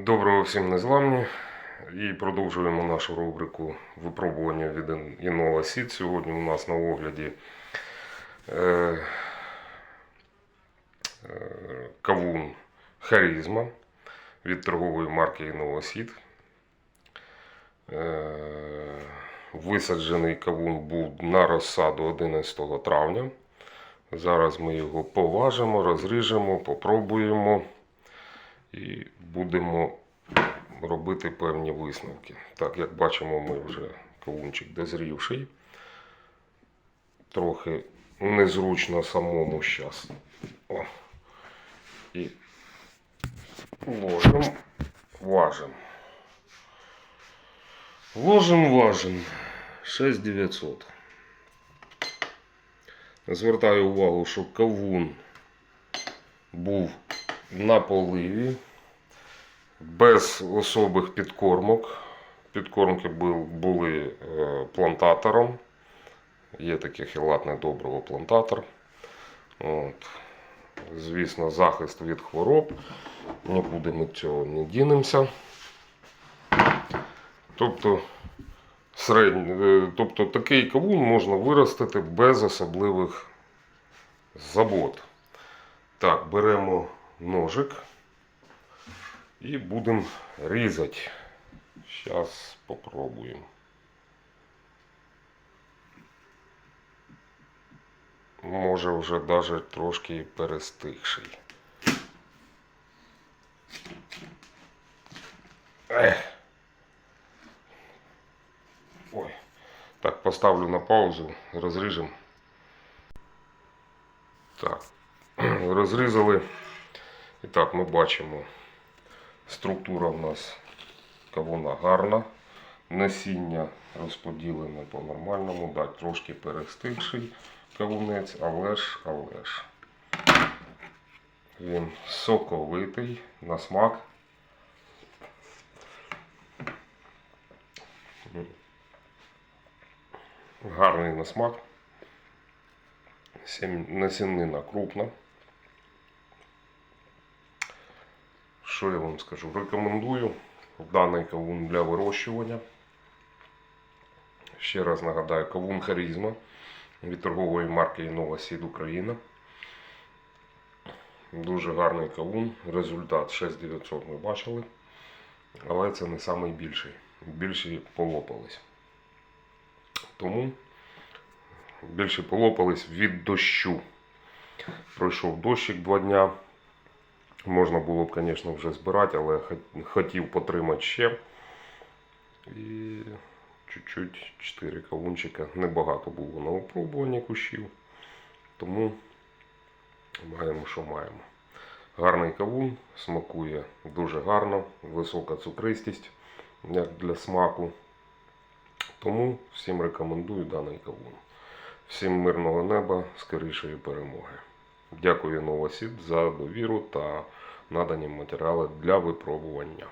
Доброго всім незламні. І продовжуємо нашу рубрику випробування від Innova Seed. Сьогодні у нас на огляді е, е, кавун Харізма від торгової марки Innova Seed. Е, висаджений кавун був на розсаду 11 травня. Зараз ми його поважимо, розріжемо, попробуємо і будемо робити певні висновки. Так, як бачимо, ми вже кавунчик дозрівший. Трохи незручно самому зараз. О. І ложимо, важимо. Ложим, важим. 6900. Звертаю увагу, що кавун був на поливі, без особих підкормок. Підкормки були е, плантатором. Є таке хілатне добриво плантатор. От. Звісно, захист від хвороб. Нікуди ми цього не дінемося. Тобто, середнь, е, тобто такий кавун можна виростити без особливих забот. Так, беремо ножик і будемо різати. Зараз попробуємо. Може вже даже трошки перестигший. Ех. Ой. Так, поставлю на паузу, розріжемо. Так, розрізали. І так, ми бачимо, структура в нас кавуна гарна. Насіння розподілене по-нормальному, да, трошки перестигший кавунець, але ж, але ж. Він соковитий на смак. Гарний на смак. Насіннина крупна. Що я вам скажу? Рекомендую даний кавун для вирощування. Ще раз нагадаю, кавун Харізма від торгової марки Innova Seed Україна. Дуже гарний кавун. Результат 6900 ми бачили. Але це не найбільший. Більші полопались. Тому більше полопались від дощу. Пройшов дощик два дня. Можна було б, звісно, вже збирати, але хот- хотів потримати ще. І чуть-чуть 4 кавунчика. Небагато було на опробування кущів. Тому маємо, що маємо. Гарний кавун, смакує дуже гарно, висока цукристість, як для смаку. Тому всім рекомендую даний кавун. Всім мирного неба, скорішої перемоги. Дякую Новосід за довіру та надані матеріали для випробування.